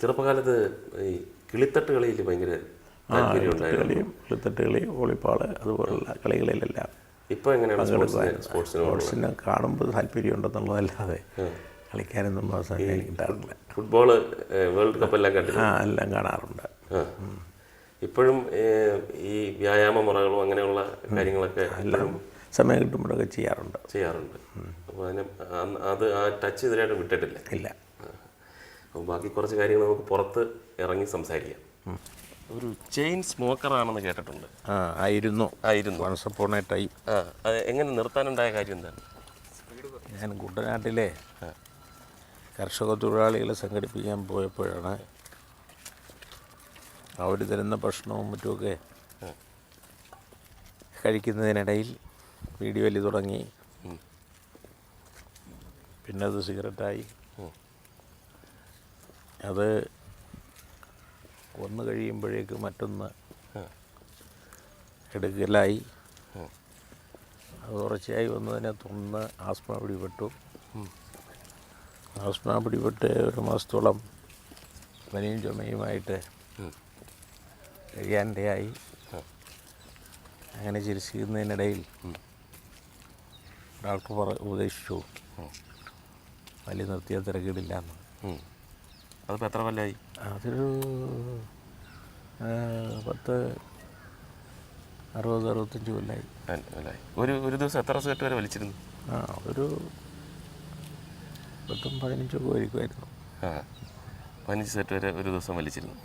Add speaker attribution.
Speaker 1: ചെറുപ്പകാലത്ത് ഈ കിളിത്തട്ട് കളിയിൽ ഭയങ്കര
Speaker 2: കളിയും കിളിത്തട്ട് കളി വോളിപ്പാൾ അതുപോലുള്ള കളികളിലെല്ലാം
Speaker 1: ഇപ്പൊ എങ്ങനെയാണ് സ്പോർട്സിന്
Speaker 2: കാണുമ്പോൾ താല്പര്യമുണ്ടെന്നുള്ളതല്ലാതെ കളിക്കാനൊന്നും അവസരം കിട്ടാറില്ല
Speaker 1: ഫുട്ബോൾ വേൾഡ് കപ്പ് എല്ലാം കണ്ടു
Speaker 2: ആ എല്ലാം കാണാറുണ്ട്.
Speaker 1: ഇപ്പോഴും ഈ വ്യായാമ മുറകളും അങ്ങനെയുള്ള കാര്യങ്ങളൊക്കെ
Speaker 2: എല്ലാം സമയം കിട്ടുമ്പോഴൊക്കെ ചെയ്യാറുണ്ട്.
Speaker 1: ചെയ്യാറുണ്ട്. അപ്പോൾ അതിന് അത് ആ ടച്ച് ഇതിനായിട്ട് വിട്ടിട്ടില്ല.
Speaker 2: ഇല്ല.
Speaker 1: അപ്പോൾ ബാക്കി കുറച്ച് കാര്യങ്ങൾ നമുക്ക് പുറത്ത് ഇറങ്ങി സംസാരിക്കാം. ഒരു ചെയിൻ സ്മോക്കർ ആണെന്ന് കേട്ടിട്ടുണ്ട്.
Speaker 2: ആ ആയിരുന്നു.
Speaker 1: ആയിരുന്നു.
Speaker 2: വൺസ് അപ്പോൺ എ ടൈം
Speaker 1: ആ അത് എങ്ങനെ നിർത്താനുണ്ടായ കാര്യം എന്താണ്?
Speaker 2: ഞാൻ കുട്ടനാട്ടിലെ കർഷക തൊഴിലാളികളെ സംഘടിപ്പിക്കാൻ പോയപ്പോഴാണ് അവർ തരുന്ന ഭക്ഷണവും മറ്റുമൊക്കെ കഴിക്കുന്നതിനിടയിൽ വീഡിയോ വലി തുടങ്ങി. പിന്നെ അത് സിഗരറ്റായി. അത് ഒന്ന് കഴിയുമ്പോഴേക്ക് മറ്റൊന്ന്. എടുക്കലായി. അത് തുടർച്ചയായി വന്നതിനെ തുടർന്ന് ആസ്മ പിടിപെട്ടു. ആസ്മ പിടിപെട്ട് ഒരു മാസത്തോളം പനിയും ചുമയുമായിട്ട് കഴിയാനിടയായി. അങ്ങനെ ചികിത്സിക്കുന്നതിനിടയിൽ ഡോക്ടർ പറ ഉപദേശിച്ചു. വലിയ നിർത്തിയ തിരക്കിടില്ല എന്ന്.
Speaker 1: അതിപ്പോൾ എത്ര കൊല്ലമായി
Speaker 2: അതൊരു പത്ത് അറുപത് അറുപത്തഞ്ച്
Speaker 1: അല്ലേ ഒരു ഒരു ദിവസം എത്ര സെറ്റ് വരെ വലിച്ചിരുന്നു?
Speaker 2: ആ ഒരു പത്തും പതിനഞ്ചൊക്കെ വലിക്കുമായിരുന്നു
Speaker 1: ആ പതിനഞ്ച് സെറ്റ് വരെ ഒരു ദിവസം വലിച്ചിരുന്നു.